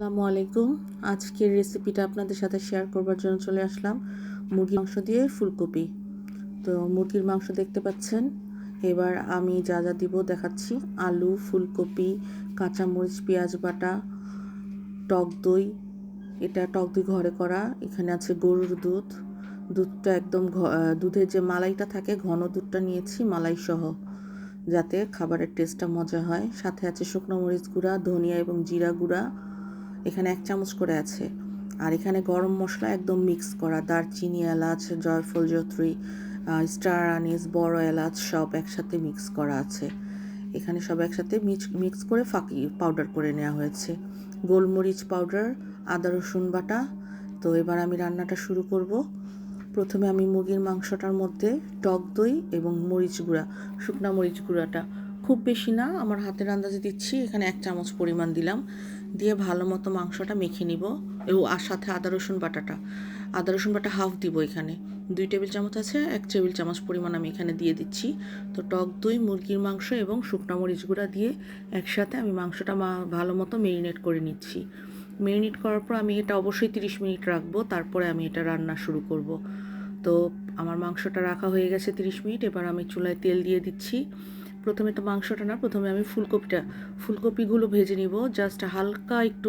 আসসালামু আলাইকুম। আজকের রেসিপিটা আপনাদের সাথে শেয়ার করবার জন্য চলে আসলাম। মুরগির মাংস দিয়ে ফুলকপি। তো মুরগির মাংস দেখতে পাচ্ছেন। এবার আমি যা যা দিব দেখাচ্ছি। আলু, ফুলকপি, কাঁচামরিচ, পেঁয়াজ বাটা, টক দই। এটা টক দই ঘরে করা। এখানে আছে গরুর দুধ। দুধটা একদম দুধের যে মালাইটা থাকে, ঘন দুধটা নিয়েছি মালাই সহ যাতে খাবারের টেস্টটা মজা হয়। সাথে আছে শুকনো মরিচ গুঁড়া, ধনিয়া এবং জিরা গুঁড়া। এখানে এক চামচ করে আছে। আর এখানে গরম মশলা একদম মিক্স করা। দারচিনি, এলাচ, জয়ফল জত্রী স্টার আনিস বড় এলাচ সব একসাথে মিক্স করা আছে। এখানে সব একসাথে মিক্স করে ফাঁকি পাউডার করে নেওয়া হয়েছে। গোলমরিচ পাউডার আদা, রসুন বাটা। তো এবার আমি রান্নাটা শুরু করব। প্রথমে আমি মুরগির মাংসটার মধ্যে টক দই এবং মরিচ গুঁড়া, শুকনা মরিচ গুঁড়াটা। খুব বেশি না, আমার হাতের আন্দাজে দিচ্ছি, এখানে এক চামচ পরিমাণ দিলাম। দিয়ে ভালো মতো মাংসটা মেখে নিব এবং আর সাথে আদা, রসুন বাটাটা। আদা, রসুন বাটা হাফ দিব এখানে। দুই টেবিল চামচ আছে, এক টেবিল চামচ পরিমাণ আমি এখানে দিয়ে দিচ্ছি। তো টক দই, মুরগির মাংস এবং শুকনো মরিচ গুঁড়া দিয়ে একসাথে আমি মাংসটা ভালো মতো মেরিনেট করে নিচ্ছি। মেরিনেট করার পর আমি এটা অবশ্যই তিরিশ মিনিট রাখব, তারপরে আমি এটা রান্না শুরু করব। তো আমার মাংসটা রাখা হয়ে গেছে তিরিশ মিনিট, এবার আমি চুলায় তেল দিয়ে দিচ্ছি। প্রথমে তো মাংসটা না, প্রথমে আমি ফুলকপিটা, ফুলকপিগুলো ভেজে নিব জাস্ট হালকা একটু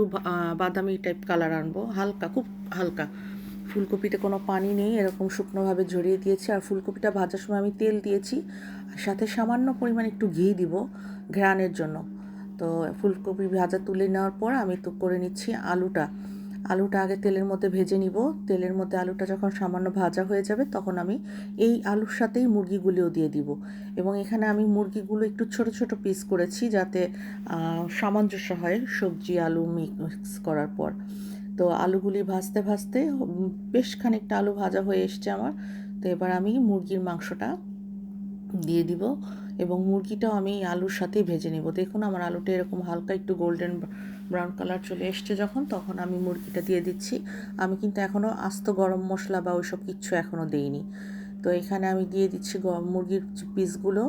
বাদামি টাইপ কালার আনব, হালকা, খুব হালকা। ফুলকপিতে কোনো পানি নেই, এরকম শুকনোভাবে ঝরিয়ে দিয়েছি, আর ফুলকপিটা ভাজার সময় আমি তেল দিয়েছি, আর সাথে সামান্য পরিমাণ একটু ঘি দিব ঘ্রাণের জন্য। তো ফুলকপি ভাজা তুলে নেওয়ার পর আমি তো করে নিচ্ছি আলুটা। আলুটা আগে তেলের মধ্যে ভেজে নিব। তেলের মধ্যে আলুটা যখন সামান্য ভাজা হয়ে যাবে, তখন আমি এই আলুর সাথেই মুরগিগুলিও দিয়ে দিব। এবং এখানে আমি মুরগিগুলো একটু ছোট ছোট পিস করেছি যাতে সামঞ্জস্য হয় সবজি আলু মিক্স করার পর। তো আলুগুলি ভাজতে ভাজতে বেশ খানিকটা আলু ভাজা হয়ে এসছে আমার। তো এবার আমি মুরগির মাংসটা দিয়ে দিব এবং মুরগিটাও আমি আলুর সাথেই ভেজে নেব। দেখুন আমার আলুটা এরকম হালকা একটু গোল্ডেন ব্রাউন কালার চলে এসছে যখন, তখন আমি মুরগিটা দিয়ে দিচ্ছি। আমি কিন্তু এখনও আস্ত গরম মশলা বা ওইসব কিচ্ছু এখনও দেইনি। তো এখানে আমি দিয়ে দিচ্ছি মুরগির পিসগুলো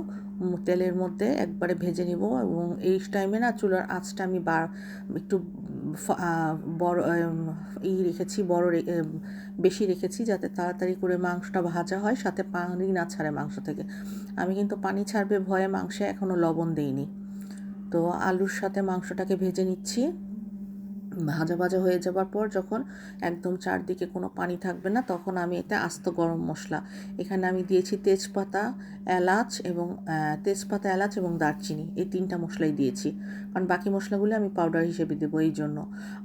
তেলের মধ্যে একবারে ভেজে নিব এবং এই টাইমে না চুলার আঁচটা আমি বা একটু বড় ই রেখেছি, বড় বেশি রেখেছি যাতে তাড়াতাড়ি করে মাংসটা ভাজা হয়, সাথে পানি না ছাড়ে মাংস থেকে। আমি কিন্তু পানি ছাড়বে ভয়ে মাংসে এখনও লবণ দেইনি। তো আলুর সাথে মাংসটাকে ভেজে নিচ্ছি। ভাজা ভাজা হয়ে যাবার পর যখন একদম চারদিকে কোনো পানি থাকবে না, তখন আমি এতে আস্ত গরম মশলা। এখানে আমি দিয়েছি তেজপাতা, এলাচ এবং তেজপাতা, এলাচ এবং দারচিনি। এই তিনটা মশলাই দিয়েছি। কারণ বাকি মশলাগুলো আমি পাউডার হিসেবে দেবো এই জন্য।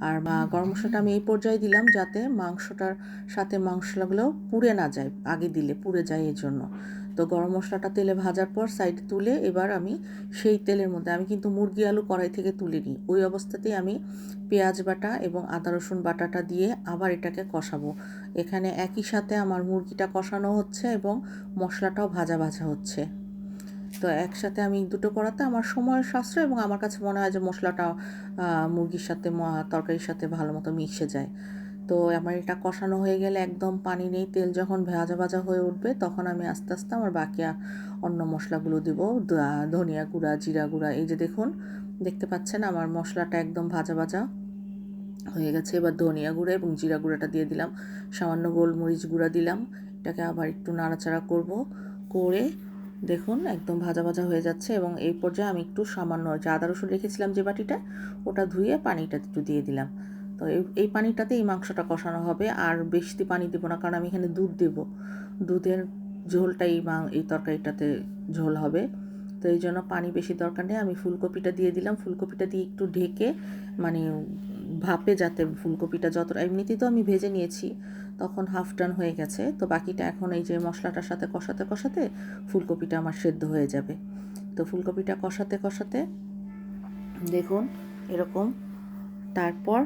আর গরম মশলাটা আমি এই পর্যায়ে দিলাম যাতে মাংসটার সাথে মশলাগুলো পুড়ে না যায়, আগে দিলে পুড়ে যায় এই জন্য। তো গরম মশলাটা তেলে ভাজার পর সাইড তুলে এবার আমি সেই তেলের মধ্যে, আমি কিন্তু মুরগি আলু কড়াই থেকে তুলে নিই ওই অবস্থাতেই আমি পেঁয়াজ বাটা এবং আদা রসুন বাটাটা দিয়ে আবার এটাকে কষাবো। এখানে একই সাথে আমার মুরগিটা কষানো হচ্ছে এবং মশলাটাও ভাজা ভাজা হচ্ছে। তো একসাথে আমি দুটো করাতে আমার সময়ের সাশ্রয় এবং আমার কাছে মনে হয় যে মশলাটা মুরগির সাথে তরকারির সাথে ভালো মতো মিশে যায়। তো আমার এটা কষানো হয়ে গেলে একদম পানি নেই, তেল যখন ভাজা ভাজা হয়ে উঠবে তখন আমি আস্তে আস্তে আমার বাকি অন্য মশলাগুলো দিব ধনিয়া গুঁড়া, জিরা গুঁড়া, এই যে দেখুন, দেখতে পাচ্ছেন আমার মশলাটা একদম ভাজা ভাজা হয়ে গেছে। এবার ধনিয়া গুঁড়া এবং জিরা গুঁড়াটা দিয়ে দিলাম। সামান্য গোলমরিচ গুঁড়া দিলাম। এটাকে আবার একটু নাড়াচাড়া করব। করে দেখুন একদম ভাজা ভাজা হয়ে যাচ্ছে এবং এই পর্যায়ে আমি একটু সামান্য যে আদা রসুন রেখেছিলাম যে বাটিটা, ওটা ধুয়ে পানিটা একটু দিয়ে দিলাম। তো এই পানিটাতে এই মাংসটা কষানো হবে। আর বেশি পানি দেবো না, কারণ আমি এখানে দুধ দেবো। দুধের ঝোলটা এই মা এই তরকারিটাতে ঝোল হবে। তো এই জন্য পানি বেশি দরকার নেই। আমি ফুলকপিটা দিয়ে দিলাম। ফুলকপিটা দিয়ে একটু ঢেকে মানে ভাপে যাতে ফুলকপিটা যত এমনিতেই তো আমি ভেজে নিয়েছি, তখন হাফ ডান হয়ে গেছে। তো বাকিটা এখন এই যে মশলাটার সাথে কষাতে কষাতে ফুলকপিটা আমার সেদ্ধ হয়ে যাবে। তো ফুলকপিটা কষাতে কষাতে দেখুন এরকম। তারপর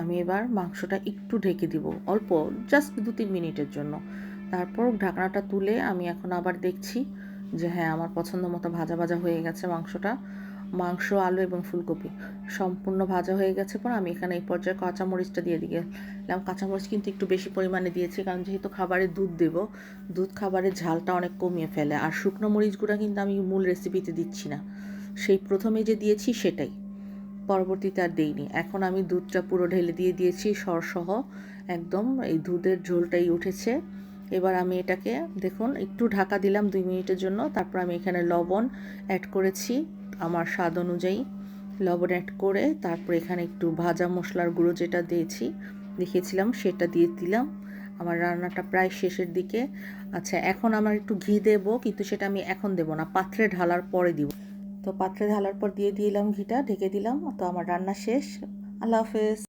আমি এবার মাংসটা একটু ঢেকে দিব, অল্প জাস্ট দু তিন মিনিটের জন্য। তারপর ঢাকনাটা তুলে আমি এখন আবার দেখছি যে হ্যাঁ আমার পছন্দ মতো ভাজা ভাজা হয়ে গেছে মাংসটা। মাংস, আলু এবং ফুলকপি। সম্পূর্ণ ভাজা হয়ে গেছে পর আমি এখানে এই পর্যায়ে কাঁচামরিচটা দিয়ে দিলাম কাঁচামরিচ কিন্তু একটু বেশি পরিমাণে দিয়েছি কারণ যেহেতু খাবারে দুধ দেব, দুধ খাবারের ঝালটা অনেক কমিয়ে ফেলে। আর শুকনো মরিচ গুঁড়া কিন্তু আমি মূল রেসিপিতে দিচ্ছি না। সেই প্রথমে যে দিয়েছি সেটাই। পরবর্তীতে আর দেইনি। এখন আমি দুধটা পুরো ঢেলে দিয়ে দিয়েছি, সরসহ একদম এই দুধের ঝোলটাই উঠেছে। এবার আমি এটাকে, দেখুন, একটু ঢাকা দিলাম দুই মিনিটের জন্য। তারপর আমি এখানে লবণ অ্যাড করেছি। আমার স্বাদ অনুযায়ী লবণ অ্যাড করে তারপর এখানে একটু ভাজা মশলার গুঁড়ো যেটা দিয়েছি দেখেছিলাম সেটা দিয়ে দিলাম। আমার রান্নাটা প্রায় শেষের দিকে। আচ্ছা এখন আমার একটু ঘি দেবো, কিন্তু সেটা আমি এখন দেবো না, পাত্রে ঢালার পরে দিব। তো পাত্রে ঢালার পর দিয়ে দিলাম ঘিটা, ঢেকে দিলাম। তো আমার রান্না শেষ। আল্লাহ হাফেজ।